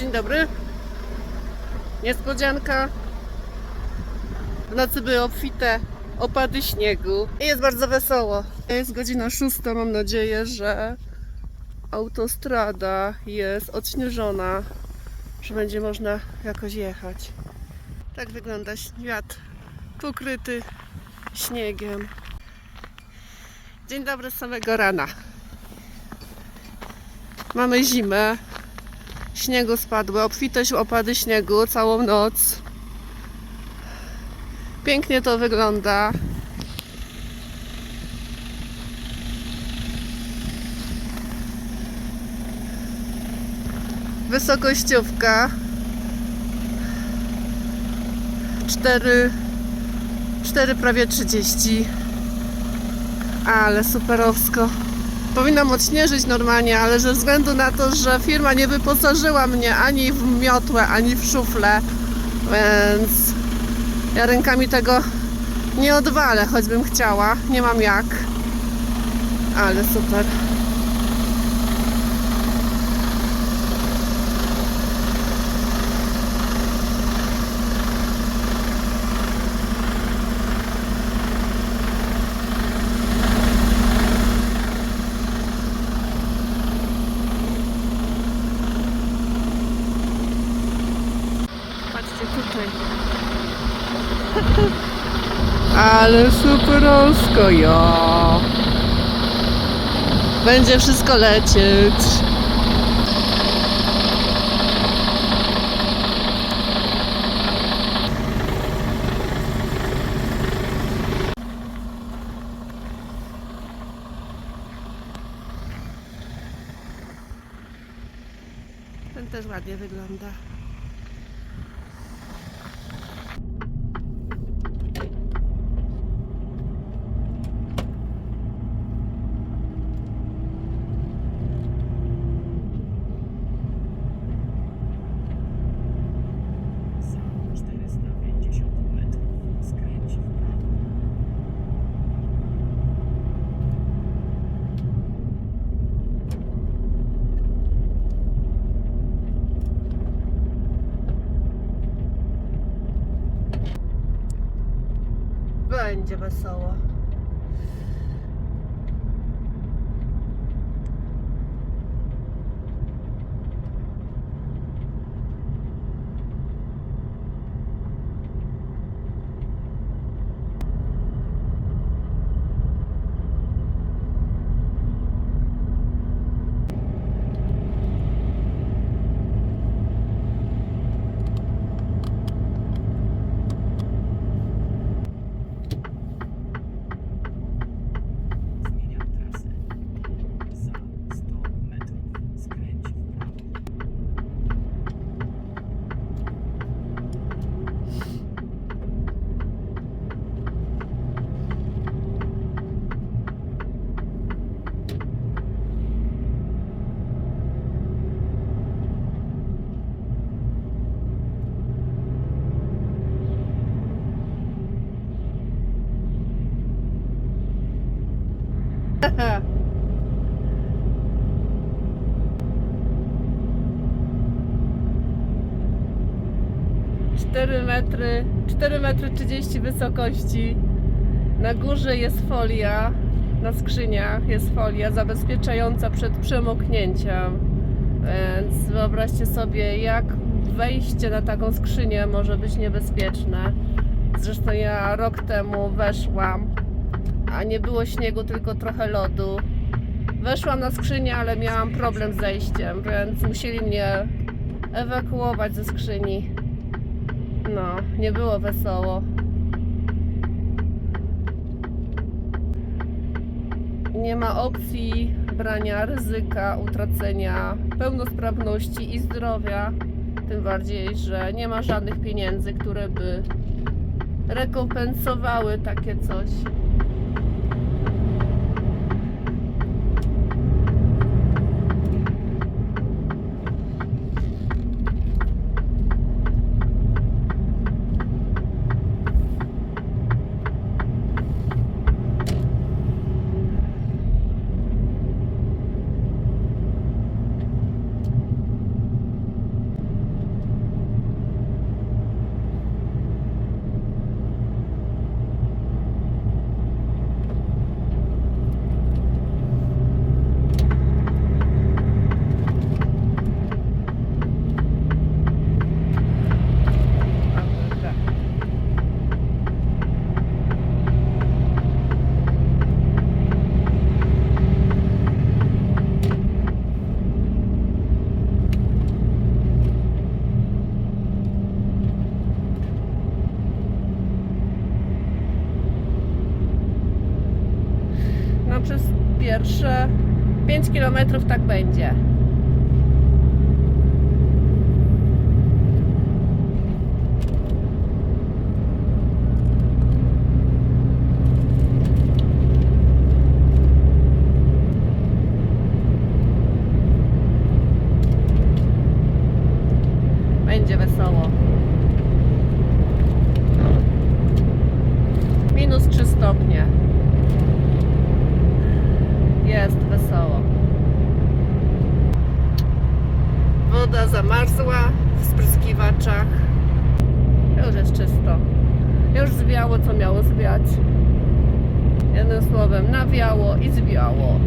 Dzień dobry. Niespodzianka. W nocy były obfite opady śniegu i jest bardzo wesoło. Jest godzina szósta. Mam nadzieję, że autostrada jest odśnieżona, że będzie można jakoś jechać. Tak wygląda świat pokryty śniegiem. Dzień dobry z samego rana. Mamy zimę. Śniegu spadły, obfite opady śniegu całą noc. Pięknie to wygląda. Wysokościówka. 4, 4 prawie 30. Ale superowsko. Powinnam odśnieżyć normalnie, ale ze względu na to, że firma nie wyposażyła mnie ani w miotłę, ani w szuflę, więc ja rękami tego nie odwalę, choćbym chciała. Nie mam jak. Ale super. Ale superowsko, ja. Będzie wszystko lecieć. Ten też ładnie wygląda. Będzie wesoło. Zmieniam Cztery metry, 4 metry 30 wysokości. Na górze jest folia, na skrzyniach jest folia zabezpieczająca przed przemoknięciem. Więc wyobraźcie sobie, jak wejście na taką skrzynię może być niebezpieczne. Zresztą ja rok temu weszłam, a nie było śniegu, tylko trochę lodu. Weszłam na skrzynię, ale miałam problem z zejściem, więc musieli mnie ewakuować ze skrzyni. No, nie było wesoło. Nie ma opcji brania ryzyka utracenia pełnosprawności i zdrowia. Tym bardziej, że nie ma żadnych pieniędzy, które by rekompensowały takie coś. przez pierwsze 5 km tak będzie. Zamarzła w spryskiwaczach. Już jest czysto. Już zwiało co miało zwiać. Jednym słowem, nawiało i zwiało.